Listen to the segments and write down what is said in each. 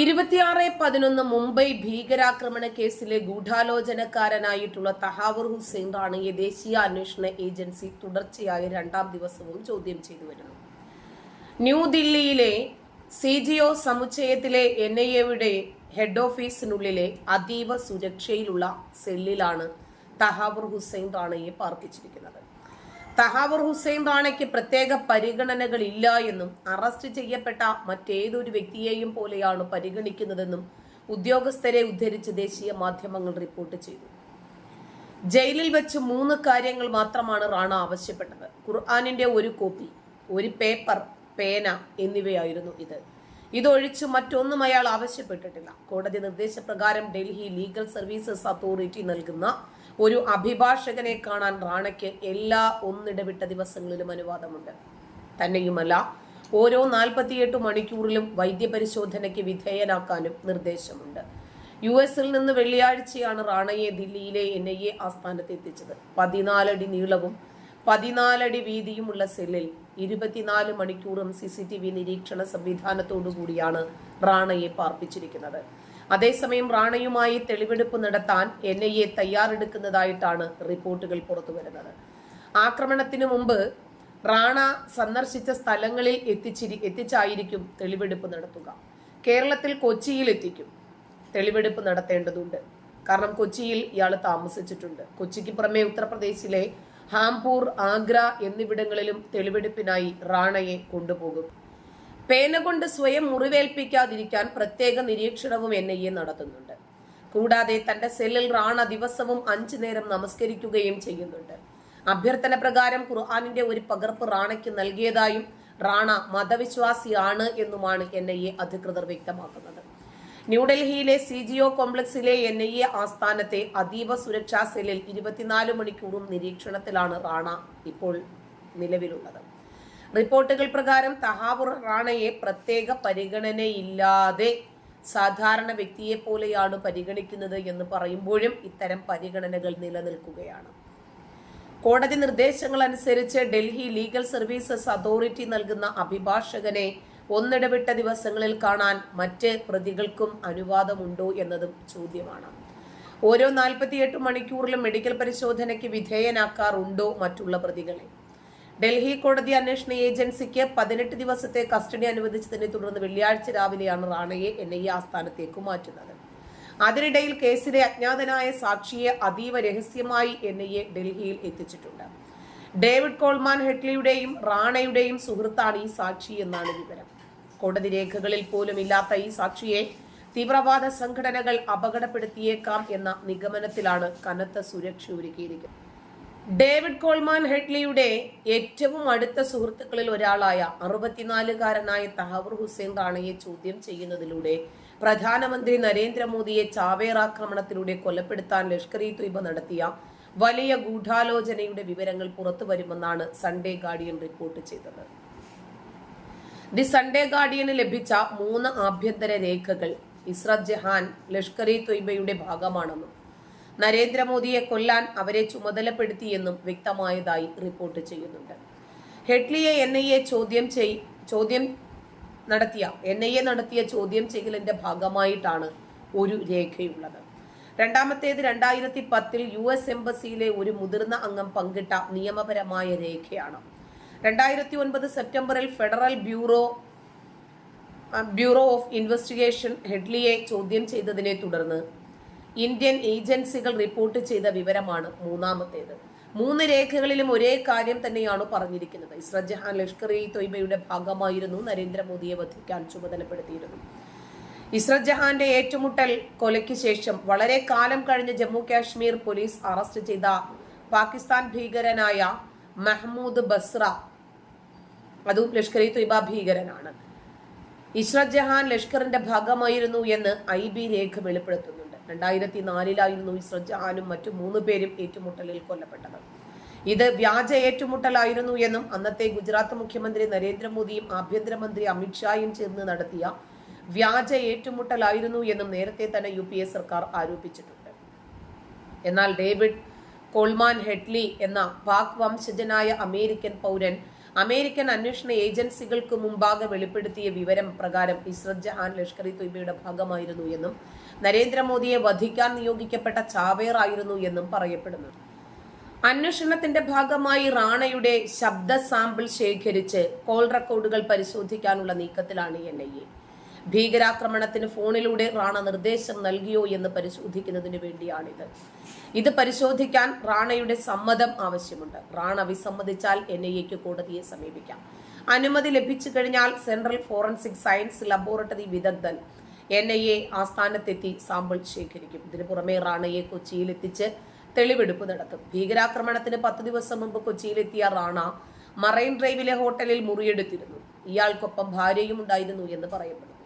ഇരുപത്തിയാറ് പതിനൊന്ന് മുംബൈ ഭീകരാക്രമണ കേസിലെ ഗൂഢാലോചനക്കാരനായിട്ടുള്ള തഹാവൂർ ഹുസൈൻ റാണിയെ ദേശീയ അന്വേഷണ ഏജൻസി തുടർച്ചയായി രണ്ടാം ദിവസവും ചോദ്യം ചെയ്തു വരുന്നു. ന്യൂദില്ലിയിലെ സി ജി ഒ സമുച്ചയത്തിലെ എൻ ഐ എയുടെ ഹെഡ് ഓഫീസിനുള്ളിലെ അതീവ സുരക്ഷയിലുള്ള സെല്ലിലാണ് തഹാവൂർ ഹുസൈൻ റാണയെ പാർപ്പിച്ചിരിക്കുന്നത്. തഹാവൂർ ഹുസൈൻ റാണയ്ക്ക് പ്രത്യേക പരിഗണനകൾ ഇല്ല എന്നും അറസ്റ്റ് ചെയ്യപ്പെട്ട മറ്റേതൊരു വ്യക്തിയെയും പോലെയാണ് പരിഗണിക്കുന്നതെന്നും ഉദ്യോഗസ്ഥരെ ഉദ്ധരിച്ച് ദേശീയ മാധ്യമങ്ങൾ റിപ്പോർട്ട് ചെയ്തു. ജയിലിൽ വെച്ച് മൂന്ന് കാര്യങ്ങൾ മാത്രമാണ് റാണ ആവശ്യപ്പെട്ടത്. ഖുർആാനിന്റെ ഒരു കോപ്പി ഒരു പേപ്പർ പേന എന്നിവയായിരുന്നു ഇത്. ഇതൊഴിച്ച് മറ്റൊന്നും അയാൾ ആവശ്യപ്പെട്ടിട്ടില്ല. കോടതി നിർദ്ദേശപ്രകാരം ഡൽഹി ലീഗൽ സർവീസസ് അതോറിറ്റി നൽകുന്ന ഒരു അഭിഭാഷകനെ കാണാൻ റാണയ്ക്ക് എല്ലാ ഒന്നിടവിട്ട ദിവസങ്ങളിലും അനുവാദമുണ്ട്. തന്നെയുമല്ല ഓരോ നാൽപ്പത്തിയെട്ട് മണിക്കൂറിലും വൈദ്യപരിശോധനയ്ക്ക് വിധേയനാക്കാനും നിർദ്ദേശമുണ്ട്. യു എസിൽ നിന്ന് വെള്ളിയാഴ്ചയാണ് റാണയെ ദില്ലിയിലെ എൻ ഐ എ ആസ്ഥാനത്ത് എത്തിച്ചത് പതിനാലടി നീളവും പതിനാലടി വീതിയുമുള്ള സെല്ലിൽ ഇരുപത്തിനാല് മണിക്കൂറും സി സി ടി വി നിരീക്ഷണ സംവിധാനത്തോടു കൂടിയാണ് റാണയെ പാർപ്പിച്ചിരിക്കുന്നത്. അതേസമയം റാണയുമായി തെളിവെടുപ്പ് നടത്താൻ എൻ ഐ എ തയ്യാറെടുക്കുന്നതായിട്ടാണ് റിപ്പോർട്ടുകൾ പുറത്തുവരുന്നത്. ആക്രമണത്തിനു മുമ്പ് റാണ സന്ദർശിച്ച സ്ഥലങ്ങളിൽ എത്തിച്ചിരി എത്തിച്ചായിരിക്കും തെളിവെടുപ്പ് നടത്തുക. കേരളത്തിൽ കൊച്ചിയിൽ എത്തിക്കും തെളിവെടുപ്പ് നടത്തേണ്ടതുണ്ട്. കാരണം കൊച്ചിയിൽ ഇയാൾ താമസിച്ചിട്ടുണ്ട്. കൊച്ചിക്ക് പുറമെ ഉത്തർപ്രദേശിലെ ഹാംപൂർ ആഗ്ര എന്നിവിടങ്ങളിലും തെളിവെടുപ്പിനായി റാണയെ കൊണ്ടുപോകും. പേന കൊണ്ട് സ്വയം മുറിവേൽപ്പിക്കാതിരിക്കാൻ പ്രത്യേക നിരീക്ഷണവും എൻ ഐ എ നടത്തുന്നുണ്ട്. കൂടാതെ തന്റെ സെല്ലിൽ റാണ ദിവസവും അഞ്ചു നേരം നമസ്കരിക്കുകയും ചെയ്യുന്നുണ്ട്. അഭ്യർത്ഥന പ്രകാരം ഖുർആാനിന്റെ ഒരു പകർപ്പ് റാണയ്ക്ക് നൽകിയതായും റാണ മതവിശ്വാസിയാണ് എന്നുമാണ് എൻ ഐ എ അധികൃതർ വ്യക്തമാക്കുന്നത്. ന്യൂഡൽഹിയിലെ സി ജി ഒ കോംപ്ലക്സിലെ എൻ ഐ എ ആസ്ഥാനത്തെ അതീവ സുരക്ഷാ സെല്ലിൽ ഇരുപത്തിനാല് മണിക്കൂറും നിരീക്ഷണത്തിലാണ് റാണ ഇപ്പോൾ നിലവിലുള്ളത്. റിപ്പോർട്ടുകൾ പ്രകാരം തഹാബുർ റാണയെ പ്രത്യേക പരിഗണനയില്ലാതെ സാധാരണ വ്യക്തിയെ പോലെയാണ് പരിഗണിക്കുന്നത് എന്ന് പറയുമ്പോഴും ഇത്തരം പരിഗണനകൾ നിലനിൽക്കുകയാണ്. കോടതി നിർദ്ദേശങ്ങൾ അനുസരിച്ച് ഡൽഹി ലീഗൽ സർവീസസ് അതോറിറ്റി നൽകുന്ന അഭിഭാഷകനെ ഒന്നിടവിട്ട ദിവസങ്ങളിൽ കാണാൻ മറ്റ് പ്രതികൾക്കും അനുവാദമുണ്ടോ എന്നതും ചോദ്യമാണ്. ഓരോ നാൽപ്പത്തിയെട്ട് മണിക്കൂറിലും മെഡിക്കൽ പരിശോധനയ്ക്ക് വിധേയനാക്കാറുണ്ടോ മറ്റുള്ള പ്രതികളെ? ഡൽഹി കോടതി അന്വേഷണ ഏജൻസിക്ക് പതിനെട്ട് ദിവസത്തെ കസ്റ്റഡി അനുവദിച്ചതിനെ തുടർന്ന് വെള്ളിയാഴ്ച രാവിലെയാണ് റാണയെ എൻ ഐ എ ആസ്ഥാനത്തേക്ക് മാറ്റുന്നത്. അതിനിടയിൽ കേസിലെ അജ്ഞാതനായ സാക്ഷിയെ അതീവ രഹസ്യമായി എൻ ഐ എ ഡൽഹിയിൽ എത്തിച്ചിട്ടുണ്ട്. ഡേവിഡ് കോൾമാൻ ഹെഡ്ലിയുടെയും റാണയുടെയും സുഹൃത്താണ് ഈ സാക്ഷി എന്നാണ് വിവരം. കോടതി രേഖകളിൽ പോലും ഇല്ലാത്ത ഈ സാക്ഷിയെ തീവ്രവാദ സംഘടനകൾ അപകടപ്പെടുത്തിയേക്കാം എന്ന നിഗമനത്തിലാണ് കനത്ത സുരക്ഷ ഒരുക്കിയിരിക്കുന്നത്. ഡേവിഡ് കോൾമാൻ ഹെഡ്ലിയുടെ ഏറ്റവും അടുത്ത സുഹൃത്തുക്കളിൽ ഒരാളായ അറുപത്തിനാലുകാരനായ തഹവർ ഹുസൈൻ റാണയെ ചോദ്യം ചെയ്യുന്നതിലൂടെ പ്രധാനമന്ത്രി നരേന്ദ്രമോദിയെ ചാവേർ ആക്രമണത്തിലൂടെ കൊലപ്പെടുത്താൻ ലഷ്കർ ഇ ത്വയ്ബ നടത്തിയ വലിയ ഗൂഢാലോചനയുടെ വിവരങ്ങൾ പുറത്തു വരുമെന്നാണ് സൺഡേ ഗാർഡിയൻ റിപ്പോർട്ട് ചെയ്തത്. ദി സൺഡേ ഗാർഡിയന് ലഭിച്ച മൂന്ന് ആഭ്യന്തര രേഖകൾ ഇസ്രത് ജഹാൻ ലഷ്കർ ഇ ത്വയ്ബയുടെ ഭാഗമാണെന്നും നരേന്ദ്രമോദിയെ കൊല്ലാൻ അവരെ ചുമതലപ്പെടുത്തിയെന്നും വ്യക്തമായതായി റിപ്പോർട്ട് ചെയ്യുന്നുണ്ട്. ഹെഡ്ലിയെ എൻ ഐ എ ചോദ്യം ചെയ് ചോദ്യം നടത്തിയ എൻ ഐ എ നടത്തിയ ചോദ്യം ചെയ്യലിന്റെ ഭാഗമായിട്ടാണ് ഒരു രേഖയുള്ളത്. രണ്ടാമത്തേത് രണ്ടായിരത്തി പത്തിൽ യു എസ് എംബസിയിലെ ഒരു മുതിർന്ന അംഗം പങ്കിട്ട നിയമപരമായ രേഖയാണ്. രണ്ടായിരത്തി ഒൻപത് സെപ്റ്റംബറിൽ federal bureau bureau of investigation ഹെഡ്ലിയെ ചോദ്യം ചെയ്തതിനെ തുടർന്ന് ഇന്ത്യൻ ഏജൻസികൾ റിപ്പോർട്ട് ചെയ്ത വിവരമാണ് മൂന്നാമത്തേത്. മൂന്ന് രേഖകളിലും ഒരേ കാര്യം തന്നെയാണ് പറഞ്ഞിരിക്കുന്നത്. ഇസ്രത് ജഹാൻ ലഷ്കർ ഇ തൊയ്ബയുടെ ഭാഗമായിരുന്നു നരേന്ദ്രമോദിയെ വധിക്കാൻ ചുമതലപ്പെടുത്തിയിരുന്നു ഇസ്രത് ജഹാന്റെ ഏറ്റുമുട്ടൽ കൊലയ്ക്ക് ശേഷം വളരെ കാലം കഴിഞ്ഞ് ജമ്മു കാശ്മീർ പോലീസ് അറസ്റ്റ് ചെയ്ത പാകിസ്ഥാൻ ഭീകരനായ മെഹ്മൂദ് ബസ്ര അതും ലഷ്കർ ഇ തൊയ്ബ ഭീകരനാണ്. ഇസ്രത് ജഹാൻ ലഷ്കറിന്റെ ഭാഗമായിരുന്നു എന്ന് ഐ ബി രേഖ വെളിപ്പെടുത്തുന്നുണ്ട് രണ്ടായിരത്തി നാലിലായിരുന്നു ഇസ്രജാനും മറ്റു മൂന്ന് പേരും ഏറ്റുമുട്ടലിൽ കൊല്ലപ്പെട്ടത്. ഇത് വ്യാജ ഏറ്റുമുട്ടലായിരുന്നു എന്നും അന്നത്തെ ഗുജറാത്ത് മുഖ്യമന്ത്രി നരേന്ദ്രമോദിയും ആഭ്യന്തരമന്ത്രി അമിത്ഷായും ചേർന്ന് നടത്തിയ വ്യാജ ഏറ്റുമുട്ടലായിരുന്നു എന്നും നേരത്തെ തന്നെ യു പി എ സർക്കാർ ആരോപിച്ചിട്ടുണ്ട്. എന്നാൽ ഡേവിഡ് കോൾമാൻ ഹെഡ്ലി എന്ന പാക് വംശജനായ അമേരിക്കൻ പൗരൻ അമേരിക്കൻ അന്വേഷണ ഏജൻസികൾക്ക് മുമ്പാകെ വെളിപ്പെടുത്തിയ വിവരം പ്രകാരം ഇസ്രത് ജഹാൻ ലഷ്കർ ഇ തൊയ്ബയുടെ ഭാഗമായിരുന്നു എന്നും നരേന്ദ്രമോദിയെ വധിക്കാൻ നിയോഗിക്കപ്പെട്ട ചാവേർ ആയിരുന്നു എന്നും പറയപ്പെടുന്നു. അന്വേഷണത്തിന്റെ ഭാഗമായി റാണയുടെ ശബ്ദ സാമ്പിൾ ശേഖരിച്ച് കോൾ റെക്കോർഡുകൾ പരിശോധിക്കാനുള്ള നീക്കത്തിലാണ് എൻ ഐ എ. ഭീകരാക്രമണത്തിന് ഫോണിലൂടെ റാണ നിർദ്ദേശം നൽകിയോ എന്ന് പരിശോധിക്കുന്നതിന് വേണ്ടിയാണിത്. ഇത് പരിശോധിക്കാൻ റാണയുടെ സമ്മതം ആവശ്യമുണ്ട്. റാണ വിസമ്മതിച്ചാൽ എൻ ഐ എക്ക് കോടതിയെ സമീപിക്കാം. അനുമതി ലഭിച്ചു കഴിഞ്ഞാൽ സെൻട്രൽ ഫോറൻസിക് സയൻസ് ലബോറട്ടറി വിദഗ്ധൻ എൻ ഐ എ ആസ്ഥാനത്തെത്തി സാമ്പിൾ ശേഖരിക്കും. ഇതിനു പുറമെ റാണയെ കൊച്ചിയിലെത്തിച്ച് തെളിവെടുപ്പ് നടത്തും. ഭീകരാക്രമണത്തിന് പത്ത് ദിവസം മുമ്പ് കൊച്ചിയിലെത്തിയ റാണ മറൈൻ ഡ്രൈവിലെ ഹോട്ടലിൽ മുറിയെടുത്തിരുന്നു. ഇയാൾക്കൊപ്പം ഭാര്യയും ഉണ്ടായിരുന്നു എന്ന് പറയപ്പെടുന്നു.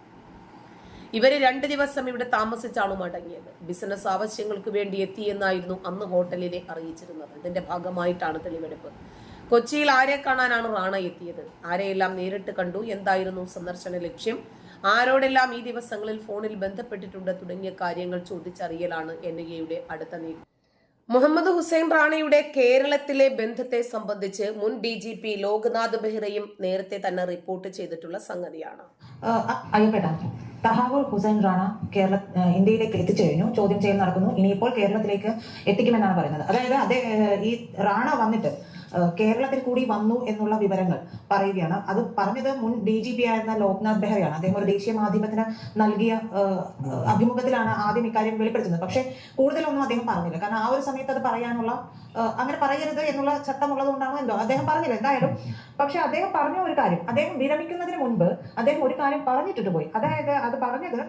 ഇവർ രണ്ട് ദിവസം ഇവിടെ താമസിച്ചാണ് മടങ്ങിയത്. ബിസിനസ് ആവശ്യങ്ങൾക്ക് വേണ്ടി എത്തിയെന്നായിരുന്നു അന്ന് ഹോട്ടലിനെ അറിയിച്ചിരുന്നത്. ഇതിന്റെ ഭാഗമായിട്ടാണ് തെളിവെടുപ്പ്. കൊച്ചിയിൽ ആരെ കാണാനാണ് റാണ എത്തിയത്? ആരെയെല്ലാം നേരിട്ട് കണ്ടു? എന്തായിരുന്നു സന്ദർശന ലക്ഷ്യം? ആരോടെല്ലാം ഈ ദിവസങ്ങളിൽ ഫോണിൽ ബന്ധപ്പെട്ടിട്ടുണ്ട് തുടങ്ങിയ കാര്യങ്ങൾ ചോദിച്ചറിയലാണ് എൻ ഐ എയുടെ അടുത്ത നീക്കം മുഹമ്മദ് ഹുസൈൻ റാണയുടെ കേരളത്തിലെ ബന്ധത്തെ സംബന്ധിച്ച് മുൻ ഡി ജി പി ലോക്നാഥ് ബെഹ്റയും നേരത്തെ തന്നെ റിപ്പോർട്ട് ചെയ്തിട്ടുള്ള സംഗതിയാണ്. അയ്യപ്പേട്ട തഹാവൂർ ഹുസൈൻ റാണ കേരള ഇന്ത്യയിലേക്ക് എത്തിച്ചു കഴിഞ്ഞു ചോദ്യം ചെയ്യൽ നടക്കുന്നു ഇനിയിപ്പോൾ കേരളത്തിലേക്ക് എത്തിക്കുമെന്നാണ് പറയുന്നത്. അതായത് അതേ ഈ റാണ വന്നിട്ട് കേരളത്തിൽ കൂടി വന്നു എന്നുള്ള വിവരങ്ങൾ പറയുകയാണ്. അത് പറഞ്ഞത് മുൻ ഡി ജി പി ആയിരുന്ന ലോക്നാഥ് ബെഹ്റയാണ്. അദ്ദേഹം ഒരു ദേശീയ മാധ്യമത്തിന് നൽകിയ അഭിമുഖത്തിലാണ് ആദ്യം ഇക്കാര്യം വെളിപ്പെടുത്തുന്നത്. പക്ഷേ കൂടുതലൊന്നും അദ്ദേഹം പറഞ്ഞില്ല. കാരണം ആ ഒരു സമയത്ത് അത് പറയാനുള്ള അങ്ങനെ പറയരുത് എന്നുള്ള ചട്ടം ഉള്ളതുകൊണ്ടാണോ എന്തോ. അദ്ദേഹം പറഞ്ഞില്ല എന്തായാലും. പക്ഷെ അദ്ദേഹം പറഞ്ഞ ഒരു കാര്യം അദ്ദേഹം വിരമിക്കുന്നതിന് മുൻപ് അദ്ദേഹം ഒരു കാര്യം പറഞ്ഞിട്ടിട്ട് പോയി. അതായത് അത് പറഞ്ഞത്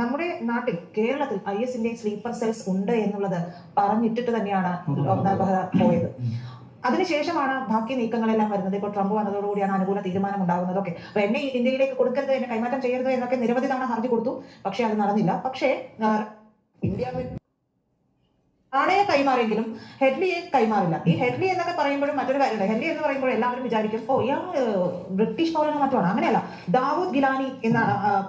നമ്മുടെ നാട്ടിൽ കേരളത്തിൽ ഐ എസിന്റെ സ്ലീപ്പർ സെൽസ് ഉണ്ട് എന്നുള്ളത് പറഞ്ഞിട്ടിട്ട് തന്നെയാണ് ലോക്നാഥ് ബെഹ്റ പോയത്. അതിനുശേഷമാണ് ബാക്കി നീക്കങ്ങളെല്ലാം വരുന്നത്. ഇപ്പോൾ ട്രംപ് വന്നതോടുകൂടിയാണ് അനുകൂല തീരുമാനം ഉണ്ടാകുന്നതൊക്കെ അപ്പൊ എന്നെ ഇന്ത്യയിലേക്ക് കൊടുക്കരുത് എന്നെ കൈമാറ്റം ചെയ്യരുത് എന്നൊക്കെ നിരവധി തവണ ഹർജി കൊടുത്തു. പക്ഷേ അത് നടന്നില്ല. പക്ഷേ ഇന്ത്യ റാണയെ കൈമാറിയെങ്കിലും ഹെഡ്ലിയെ കൈമാറില്ല. ഈ ഹെഡ്ലി എന്നൊക്കെ പറയുമ്പോഴും മറ്റൊരു കാര്യമുണ്ട്. ഹെഡ്ലി എന്ന് പറയുമ്പോൾ എല്ലാവരും വിചാരിക്കും ഓ ഇയാൾ ബ്രിട്ടീഷ് പൗരനോ മറ്റാണ് അങ്ങനെയല്ല. ദാവൂദ് ഗിലാനി എന്ന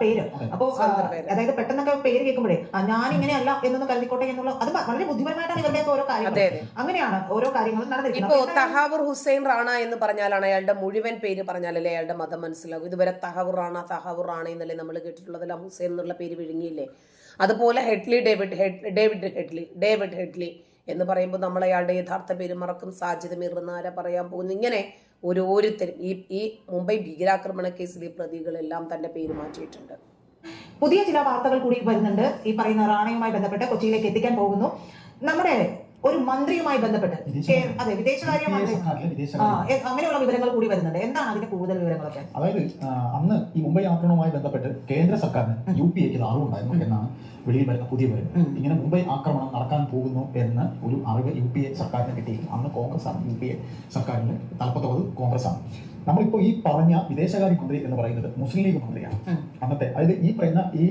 പേര്. അപ്പോ ആ, സ്വന്തം പേര്. അതായത് പെട്ടെന്നൊക്കെ പേര് കേൾക്കുമ്പോഴേ ഞാൻ ഇങ്ങനെയല്ല എന്നൊന്ന് കരുതിക്കോട്ടെ എന്നുള്ള അത് വളരെ ബുദ്ധിപരമായിട്ടാണ് ഇവരുടെ ഓരോ കാര്യങ്ങൾ അങ്ങനെയാണ് ഓരോ കാര്യങ്ങളും ഇപ്പോ നടന്നിരിക്കുന്നത് തഹാവൂർ ഹുസൈൻ റാണ എന്ന് പറഞ്ഞാലാണ് അയാളുടെ മുഴുവൻ പേര് പറഞ്ഞാലല്ലേ അയാളുടെ മതം മനസ്സിലാകും. ഇതുവരെ തഹാവൂർ റാണ തഹാവൂർ റാണ എന്നല്ലേ നമ്മൾ കേട്ടിട്ടുള്ളതെല്ലാം ഹുസൈൻ എന്നുള്ള പേര് വിഴുങ്ങിയില്ലേ? അതുപോലെ Headley David Head David Headley David Headley എന്ന് പറയുമ്പോൾ നമ്മൾ അയാളുടെ യഥാർത്ഥ പേര് മറക്കും മീറുന്ന ആരാ പറയാൻ പോകുന്നു. ഇങ്ങനെ ഓരോരുത്തരും ഈ ഈ മുംബൈ ഭീകരാക്രമണ കേസിലെ പ്രതികളെല്ലാം തന്റെ പേര് മാറ്റിയിട്ടുണ്ട്. പുതിയ ചില വാർത്തകൾ കൂടി വരുന്നുണ്ട്. ഈ പറയുന്ന റാണയുമായി ബന്ധപ്പെട്ട് കൊച്ചിയിലേക്ക് എത്തിക്കാൻ പോകുന്നു. നമ്മുടെ ഒരു മന്ത്രിയുമായി ബന്ധപ്പെട്ട് അതെ വിദേശകാര്യ മന്ത്രി അങ്ങനെയുള്ള വിവരങ്ങൾ കൂടി വരുന്നുണ്ട്. എന്താണ് അതിന്റെ കൂടുതൽ വിവരങ്ങളൊക്കെ? അതായത് അന്ന് ഈ മുംബൈ ആക്രമണവുമായി ബന്ധപ്പെട്ട് കേന്ദ്ര സർക്കാരിന് യു പി എക്ക് അറിവുണ്ടായിരുന്നു എന്നാണ് വെളിയിൽ വരുന്ന പുതിയ വിവരം. ഇങ്ങനെ മുംബൈ ആക്രമണം നടക്കാൻ പോകുന്നു എന്ന ഒരു അറിവ് യു പി എ സർക്കാരിന് കിട്ടി അന്ന് കോൺഗ്രസ് ആണ് യു പി എ സർക്കാരിന് തലപ്പത്തുള്ളത് കോൺഗ്രസ് ആണ് നമ്മളിപ്പോ ഈ പറഞ്ഞ വിദേശകാര്യ മന്ത്രി എന്ന് പറയുന്നത് മുസ്ലിം ലീഗ് മന്ത്രിയാണ്. അന്നത്തെ. അതായത് ഈ പറയുന്ന ഈ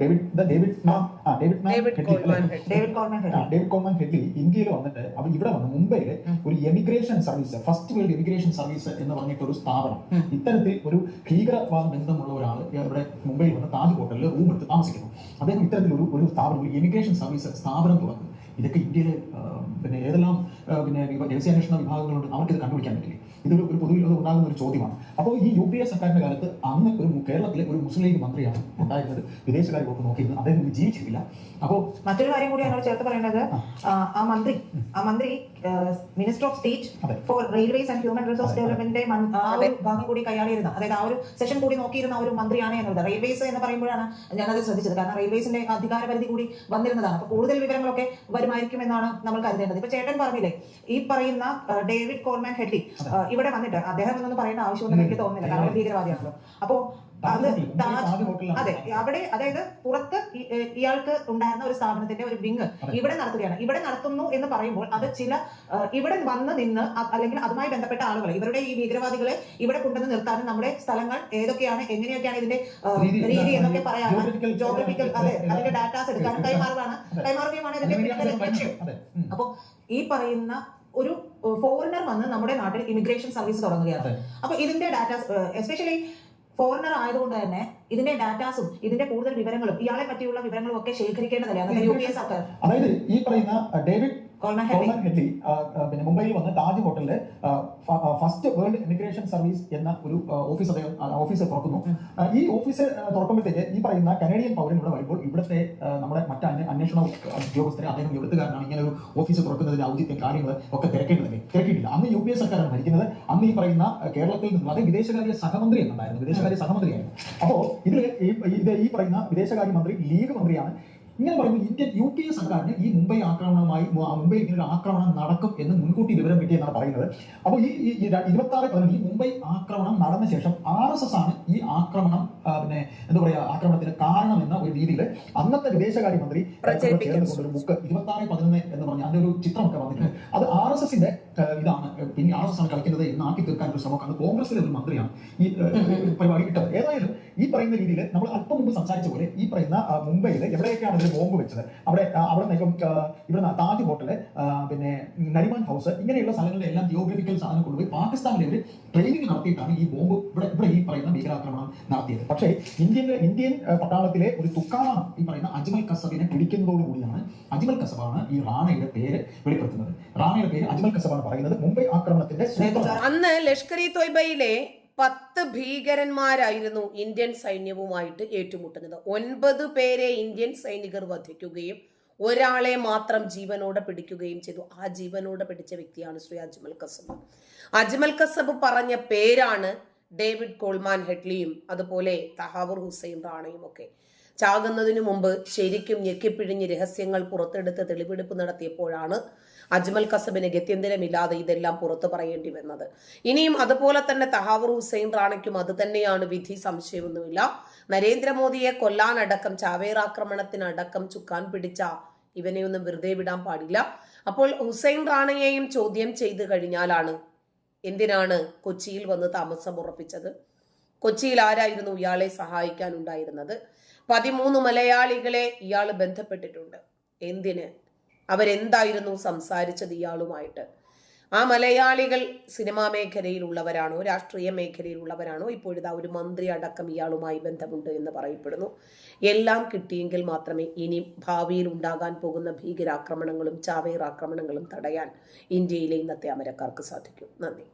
ഡേവിഡ് ഡേവിഡ് ആ ഡേവിഡ് ഡേവിഡ് ഹെഡ്ലി, കോൾമാൻ ഇന്ത്യയിൽ വന്നിട്ട് അവർ ഇവിടെ വന്ന് മുംബൈയിൽ ഒരു emigration service first world emigration service എന്ന് പറഞ്ഞിട്ട് ഒരു സ്ഥാപനം. ഇത്തരത്തിൽ ഒരു ഭീകരവാദ ബന്ധമുള്ള ഒരാൾ ഇവിടെ മുംബൈയിൽ വന്ന് താജ് ഹോട്ടലിൽ റൂം എടുത്ത് താമസിക്കുന്നു. അദ്ദേഹം ഇത്തരത്തിൽ ഒരു ഒരു സ്ഥാപനം ഒരു എമിഗ്രേഷൻ സർവീസ് സ്ഥാപനം തുറക്കുന്നു ഇതൊക്കെ ഇന്ത്യയിൽ പിന്നെ ഏതെല്ലാം പിന്നെ ദേശീയ രഹസ്യാന്വേഷണ വിഭാഗങ്ങളുണ്ട് അവർക്ക് ഇത് കണ്ടുപിടിക്കാൻ പറ്റില്ല. ഇതൊരു ഒരു പൊതുവിൽ അത് ഉണ്ടാകുന്ന ഒരു ചോദ്യമാണ്. അപ്പോൾ ഈ യു പി എ സർക്കാരിന്റെ കാലത്ത് അന്ന് ഒരു കേരളത്തിലെ ഒരു മുസ്ലിം ലീഗ് മന്ത്രിയാണ് ഉണ്ടായിരുന്നത്. വിദേശകാര്യ വകുപ്പ് നോക്കിയിരുന്നത് അദ്ദേഹം ജീവിച്ചിട്ടില്ല. അപ്പോൾ മറ്റൊരു കാര്യം കൂടി ഞങ്ങൾ ചേർത്ത് പറയേണ്ടത്. ആ മന്ത്രി ആ മന്ത്രി minister of state for railways and human resource development ഡെവലപ്മെന്റിന്റെ ആ ഒരു ഭാഗം കൂടി കൈയാളിയിരുന്ന അതായത് ആ ഒരു സെഷൻ കൂടി നോക്കിയിരുന്ന ഒരു മന്ത്രിയാണ് എന്നുള്ളത് റെയിൽവേസ് എന്ന് പറയുമ്പോഴാണ് ഞാനത് ശ്രദ്ധിച്ചത്. കാരണം റെയിൽവേസിന്റെ അധികാരപരിധി കൂടി വന്നിരുന്നതാണ്. അപ്പൊ കൂടുതൽ വിവരങ്ങളൊക്കെ വരുമായിരിക്കും എന്നാണ് നമ്മൾ കരുതേണ്ടത്. ഇപ്പൊ ചേട്ടൻ പറഞ്ഞില്ലേ ഈ പറയുന്ന ഡേവിഡ് കോർമാൻ ഹെഡ്ലി ഇവിടെ വന്നിട്ട് അദ്ദേഹം എന്നൊന്നും പറയേണ്ട ആവശ്യമൊന്നും എനിക്ക് തോന്നുന്നില്ല. കാരണം ഭീകരവാദിയാണല്ലോ. അപ്പോ അത് താജ് അവിടെ അതായത് പുറത്ത് ഇയാൾക്ക് ഉണ്ടായിരുന്ന ഒരു സ്ഥാപനത്തിന്റെ ഒരു വിങ് ഇവിടെ നടത്തുകയാണ് ഇവിടെ നടത്തുന്നു എന്ന് പറയുമ്പോൾ അത് ചില ഇവിടെ വന്ന് നിന്ന് അല്ലെങ്കിൽ അതുമായി ബന്ധപ്പെട്ട ആളുകൾ ഇവരുടെ ഈ ഭീകരവാദികളെ ഇവിടെ കൊണ്ടുവന്ന് നിർത്താനും നമ്മുടെ സ്ഥലങ്ങൾ ഏതൊക്കെയാണ് എങ്ങനെയൊക്കെയാണ് ഇതിന്റെ രീതി എന്നൊക്കെ പറയാനും ജോഗ്രഫിക്കൽ അതെ അതിന്റെ ഡാറ്റാസ് എടുക്കാനും കൈമാറുകയാണ്. കൈമാറുകയുമാണ് ഇതിന്റെ ലക്ഷ്യം. അതെ ഉം. അപ്പൊ ഈ പറയുന്ന ഒരു ഫോറിനർ വന്ന് നമ്മുടെ നാട്ടിൽ ഇമിഗ്രേഷൻ സർവീസ് തുടങ്ങുകയാണ്. അപ്പൊ ഇതിന്റെ ഡാറ്റാസ് എസ്പെഷ്യലി ഫോറിനർ ആയതുകൊണ്ട് തന്നെ ഇതിന്റെ ഡാറ്റാസും ഇതിന്റെ കൂടുതൽ വിവരങ്ങളും ഇയാളെ പറ്റിയുള്ള വിവരങ്ങളും ഒക്കെ ശേഖരിക്കേണ്ടതല്ലേ? അന്നത്തെ യു പി എ സർക്കാർ അതായത് ഈ പറയുന്ന ഡേവിഡ് കോൾമാൻ ഹെഡ്ലി പിന്നെ മുംബൈയിൽ വന്ന് താജ് ആ, ഫസ്റ്റ് വേൾഡ് ഇമിഗ്രേഷൻ സർവീസ് എന്ന ഒരു ഓഫീസ് അദ്ദേഹം ഓഫീസ് തുറക്കുന്നു. ഈ ഓഫീസ് തുറക്കുമ്പോഴത്തേക്ക് ഈ പറയുന്ന കനേഡിയൻ പൗരൻ ഇവിടെ വരുമ്പോൾ ഇവിടുത്തെ നമ്മുടെ മറ്റ് അന്വേ- അന്വേഷണ ഉദ്യോഗസ്ഥരെ അദ്ദേഹം എവിടുത്തുകാരനാണ് ഇങ്ങനെ ഒരു ഓഫീസ് തുറക്കുന്നതിന്റെ ഔചിത്യം കാര്യങ്ങൾ ഒക്കെ തിരക്കേണ്ടതല്ലേ? തിരക്കിയിട്ടില്ല. അന്ന് യു പി എ സർക്കാരാണ് ഭരിക്കുന്നത്. അന്ന് ഈ പറയുന്ന കേരളത്തിൽ നിന്നും അത് വിദേശകാര്യ സഹമന്ത്രി എന്നുണ്ടായിരുന്നു. വിദേശകാര്യ സഹമന്ത്രിയായിരുന്നു. അപ്പോൾ ഇതിൽ ഇത് ഈ പറയുന്ന വിദേശകാര്യ മന്ത്രി ലീഗ് മന്ത്രിയാണ്. ഇങ്ങനെ പറയുമ്പോൾ ഇന്ത്യൻ യു പി എ സർക്കാരിന് ഈ മുംബൈ ആക്രമണമായി മുംബൈ ഇങ്ങനെ ഒരു ആക്രമണം നടക്കും എന്ന് മുൻകൂട്ടി വിവരം കിട്ടിയെന്നാണ് പറയുന്നത്. അപ്പോൾ ഈ ഇരുപത്തി ആറ് പതിനെട്ട് ഈ മുംബൈ ആക്രമണം നടന്ന ശേഷം ആർ എസ് എസ് ആണ് ഈ ആക്രമണം പിന്നെ എന്താ പറയാ ആക്രമണത്തിന് കാരണം എന്ന ഒരു രീതിയിൽ അന്നത്തെ വിദേശകാര്യ മന്ത്രി പ്രചരിപ്പിക്കാൻ ഒരു ബുക്ക് ഇരുപത്തി ആറ് പതിനൊന്ന് എന്ന് പറഞ്ഞ അതിന്റെ ഒരു ചിത്രമൊക്കെ വന്നിട്ടുണ്ട്. അത് ആർ എസ് എസിന്റെ ഇതാണ്. പിന്നെ ആർ എസ് ആണ് കളിക്കുന്നത് എന്ന് ആക്കി തീർക്കാൻ ഒരു ശ്രമം അത് കോൺഗ്രസിലെ ഒരു മന്ത്രിയാണ് ഈ പരിപാടി ഇട്ടത്. ഏതായാലും ഈ പറയുന്ന രീതിയിൽ നമ്മൾ അല്പം മുമ്പ് സംസാരിച്ച പോലെ ഈ പറയുന്ന മുംബൈയിൽ എവിടെയൊക്കെയാണ് ഇതിൽ ബോംബ് വെച്ചത്? അവിടെ അവിടെ നിന്നും ഇവിടെ താജ് ഹോട്ടൽ പിന്നെ നരിമാൻ ഹൗസ് ഇങ്ങനെയുള്ള സ്ഥലങ്ങളിലെല്ലാം ജിയോഗ്രഫിക്കൽ സാധനം കൊണ്ടുപോയി പാകിസ്ഥാനിൽ ഇവർ ട്രെയിനിങ് നടത്തിയിട്ടാണ് ഈ ബോംബ് ഇവിടെ ഇവിടെ ഈ പറയുന്ന ഭീകരാക്രമണം നടത്തിയത്. പക്ഷേ ഇന്ത്യൻ ഇന്ത്യൻ പട്ടാളത്തിലെ ഒരു തുക്കാറാണ് ഈ പറയുന്ന അജ്മൽ കസബിനെ പിടിക്കുന്നതോടുകൂടിയാണ് അജ്മൽ കസബാണ് ഈ റാണയുടെ പേര് വെളിപ്പെടുത്തുന്നത്. റാണയുടെ പേര് അജ്മൽ കസബാണ്. പറയുന്നത് മുംബൈ ആക്രമണത്തിന്റെ. അന്ന് ലഷ്കർ ഇ തൊയ്ബയിലെ പത്ത് ഭീകരന്മാരായിരുന്നു ഇന്ത്യൻ സൈന്യവുമായിട്ട് ഏറ്റുമുട്ടുന്നത്. ഒൻപത് പേരെ ഇന്ത്യൻ സൈനികർ വധിക്കുകയും ഒരാളെ മാത്രം ജീവനോടെ പിടിക്കുകയും ചെയ്തു. ആ ജീവനോടെ പിടിച്ച വ്യക്തിയാണ് ശ്രീ അജ്മൽ കസബ്. അജ്മൽ കസബ് പറഞ്ഞ പേരാണ് ഡേവിഡ് കോൾമാൻ ഹെഡ്ലിയും അതുപോലെ തഹാവൂർ ഹുസൈൻ റാണയും ഒക്കെ. ചാകുന്നതിനു മുമ്പ് ശരിക്കും ഞെക്കിപ്പിഴിഞ്ഞ് രഹസ്യങ്ങൾ പുറത്തെടുത്ത് തെളിവെടുപ്പ് നടത്തിയപ്പോഴാണ് അജ്മൽ കസബിന് ഗത്യന്തരമില്ലാതെ ഇതെല്ലാം പുറത്തു പറയേണ്ടി വന്നത് ഇനിയും അതുപോലെ തന്നെ തഹാവൂർ ഹുസൈൻ റാണയ്ക്കും അത് തന്നെയാണ് വിധി സംശയമൊന്നുമില്ല. നരേന്ദ്രമോദിയെ കൊല്ലാനടക്കം ചാവേർ ആക്രമണത്തിനടക്കം ചുക്കാൻ പിടിച്ച ഇവനെയൊന്നും വെറുതെ വിടാൻ പാടില്ല. അപ്പോൾ ഹുസൈൻ റാണയെയും ചോദ്യം ചെയ്തു കഴിഞ്ഞാലാണ് എന്തിനാണ് കൊച്ചിയിൽ വന്ന് താമസം ഉറപ്പിച്ചത്? കൊച്ചിയിൽ ആരായിരുന്നു ഇയാളെ സഹായിക്കാനുണ്ടായിരുന്നത്? പതിമൂന്ന് മലയാളികളെ ഇയാൾ ബന്ധപ്പെട്ടിട്ടുണ്ട്. എന്തിന്? അവരെന്തായിരുന്നു സംസാരിച്ചത് ഇയാളുമായിട്ട്? ആ മലയാളികൾ സിനിമാ മേഖലയിലുള്ളവരാണോ രാഷ്ട്രീയ മേഖലയിലുള്ളവരാണോ? ഇപ്പോഴിതാ ഒരു മന്ത്രി അടക്കം ഇയാളുമായി ബന്ധമുണ്ട് എന്ന് പറയപ്പെടുന്നു. എല്ലാം കിട്ടിയെങ്കിൽ മാത്രമേ ഇനി ഭാവിയിൽ ഉണ്ടാകാൻ പോകുന്ന ഭീകരാക്രമണങ്ങളും ചാവേർ ആക്രമണങ്ങളും തടയാൻ ഇന്ത്യയിലെ ഇന്നത്തെ അമരക്കാർക്ക് സാധിക്കൂ. നന്ദി.